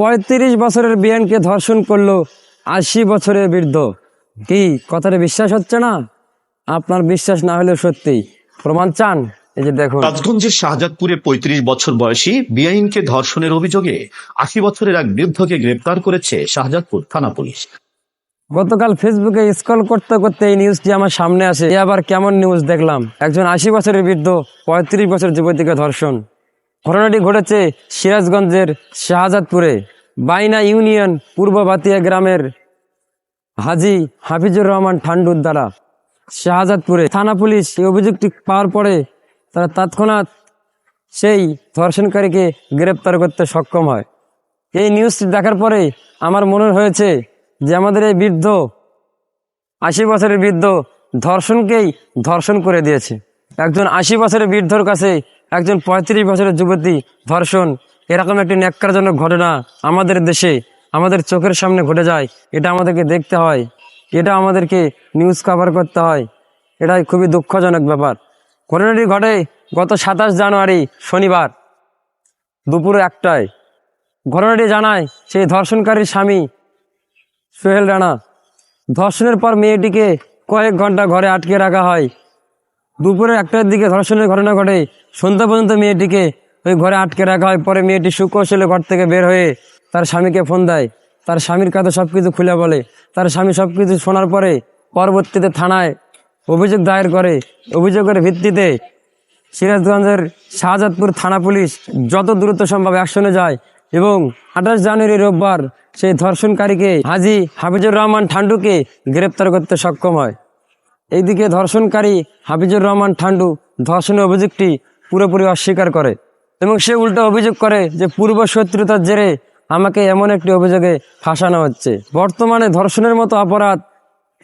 পঁয়ত্রিশ বছরের বিয়ানকে ধর্ষণ করল আশি বছরের বৃদ্ধ। কি কথাটা বিশ্বাস হচ্ছে না? আপনার বিশ্বাস না হলেও সত্যি। প্রমাণ চান? এই যে দেখুন। রাজগঞ্জের শাহজাদপুরে পঁয়ত্রিশ বছর বয়সী বিআইনকে ধর্ষণের অভিযোগে আশি বছরের এক বৃদ্ধকে গ্রেপ্তার করেছে শাহজাদপুর থানা পুলিশ। গতকাল ফেসবুকে স্ক্রল করতে করতে এই নিউজটি আমার সামনে আসে। এ আবার কেমন নিউজ দেখলাম? একজন আশি বছরের বৃদ্ধ পঁয়ত্রিশ বছর যুবতীকে ধর্ষণ। ঘটনাটি ঘটেছে সিরাজগঞ্জের শাহজাদপুরে, বাইনা ইউনিয়ন পূর্ব বাতিয়া গ্রামের হাজি হাফিজুর রহমান ঠান্ডুর দ্বারা। শাহজাদপুরে থানা পুলিশ এই অভিযোগটি পাওয়ার পরে তারা তৎক্ষণাৎ সেই ধর্ষণকারীকে গ্রেপ্তার করতে সক্ষম হয়। এই নিউজটি দেখার পরে আমার মনে হয়েছে যে আমাদের এই বৃদ্ধ, আশি বছরের বৃদ্ধ ধর্ষণকেই ধর্ষণ করে দিয়েছে। একজন আশি বছরের বৃদ্ধর কাছে একজন পঁয়ত্রিশ বছরের যুবতী, ধর্ষণ, এরকম একটি ন্যাক্কারজনক ঘটনা আমাদের দেশে, আমাদের চোখের সামনে ঘটে যায়। এটা আমাদেরকে দেখতে হয়। এটা আমাদেরকে নিউজ কভার করতে হয়। এটাই খুবই দুঃখজনক ব্যাপার। ঘটনাটি ঘটে গত সাতাশ জানুয়ারি, শনিবার, দুপুর একটায়। ঘটনাটি জানায় সেই ধর্ষণকারীর স্বামী সোহেল রানা। ধর্ষণের পর মেয়েটিকে কয়েক ঘণ্টা ঘরে আটকে রাখা হয়। দুপুরে একটার দিকে ধর্ষণের ঘটনা ঘটে। সন্ধ্যা পর্যন্ত মেয়েটিকে ওই ঘরে আটকে রাখা হয়। পরে মেয়েটি সুকৌশলে ঘর থেকে বের হয়ে তার স্বামীকে ফোন দেয়। তার স্বামীর কাছে সব কিছু খুলে বলে। তার স্বামী সব কিছু শোনার পরে পরবর্তীতে থানায় অভিযোগ দায়ের করে। অভিযোগের ভিত্তিতে সিরাজগঞ্জের শাহজাদপুর থানা পুলিশ যত দ্রুত সম্ভব অ্যাকশনে যায় এবং আঠাশ জানুয়ারি রোববার সেই ধর্ষণকারীকে হাজি হাফিজুর রহমান ঠান্ডুকে গ্রেপ্তার করতে সক্ষম হয়। এইদিকে ধর্ষণকারী হাফিজুর রহমান ঠান্ডু ধর্ষণের অভিযোগটি পুরোপুরি অস্বীকার করে এবং সে উল্টো অভিযোগ করে যে পূর্ব শত্রুতার জেরে আমাকে এমন একটি অভিযোগে ফাঁসানো হচ্ছে। বর্তমানে ধর্ষণের মতো অপরাধ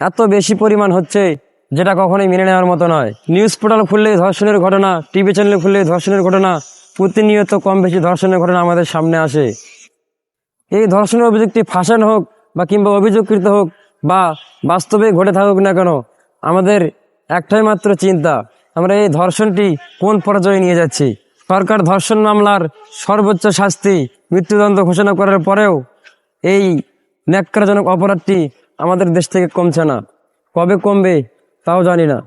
এত বেশি পরিমাণ হচ্ছে যেটা কখনোই মেনে নেওয়ার মতো নয়। নিউজ পোর্টাল খুললেই ধর্ষণের ঘটনা, টিভি চ্যানেল খুললেই ধর্ষণের ঘটনা, প্রতিনিয়ত কম বেশি ধর্ষণের ঘটনা আমাদের সামনে আসে। এই ধর্ষণের অভিযোগটি ফাঁসানো হোক বা কিংবা অভিযোগকৃত হোক বা বাস্তবে ঘটে থাকুক না কেন আমাদের একটাই মাত্র চিন্তা, আমরা এই ধর্ষণটি কোন পর্যায়ে নিয়ে যাচ্ছি? সরকার ধর্ষণ মামলার সর্বোচ্চ শাস্তি মৃত্যুদণ্ড ঘোষণা করার পরেও এই ন্যাক্কারজনক অপরাধটি আমাদের দেশ থেকে কমছে না। কবে কমবে তাও জানি না।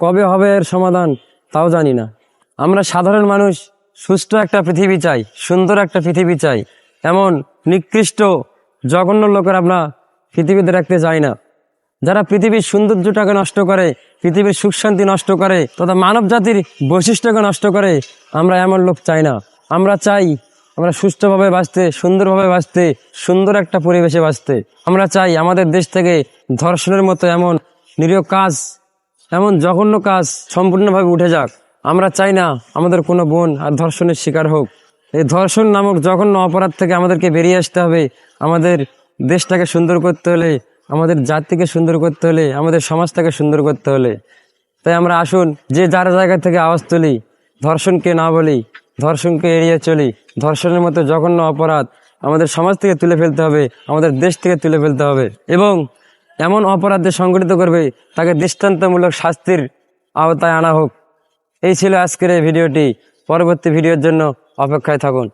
কবে হবে এর সমাধান তাও জানি না। আমরা সাধারণ মানুষ, সুস্থ একটা পৃথিবী চাই, সুন্দর একটা পৃথিবী চাই। এমন নিকৃষ্ট, জঘন্য লোকের আমরা পৃথিবীতে রাখতে চাই না। যারা পৃথিবীর সৌন্দর্যটাকে নষ্ট করে, পৃথিবীর সুখ শান্তি নষ্ট করে, তথা মানব জাতির বৈশিষ্ট্যকে নষ্ট করে, আমরা এমন লোক চাই না। আমরা চাই আমরা সুস্থভাবে বাঁচতে, সুন্দরভাবে বাঁচতে, সুন্দর একটা পরিবেশে বাঁচতে। আমরা চাই আমাদের দেশ থেকে ধর্ষণের মতো এমন নিরীহ কাজ, এমন জঘন্য কাজ সম্পূর্ণভাবে উঠে যাক। আমরা চাই না আমাদের কোনো বোন আর ধর্ষণের শিকার হোক। এই ধর্ষণ নামক জঘন্য অপরাধ থেকে আমাদেরকে বেরিয়ে আসতে হবে। আমাদের দেশটাকে সুন্দর করতে হলে আমাদের জাতিকে সুন্দর করতে হলে, আমাদের সমাজটাকে সুন্দর করতে হলে। তাই আমরা আসুন, যে যার জায়গা থেকে আওয়াজ তুলি, ধর্ষণকে না বলি, ধর্ষণকে এড়িয়ে চলি, ধর্ষণের মতো জঘন্য অপরাধ আমাদের সমাজ থেকে তুলে ফেলতে হবে, আমাদের দেশ থেকে তুলে ফেলতে হবে এবং এমন অপরাধে সংগঠিত করবে, তাকে দৃষ্টান্তমূলক শাস্তির আওতায় আনা হোক। এই ছিল আজকের এই ভিডিওটি। পরবর্তী ভিডিওর জন্য অপেক্ষায় থাকুন।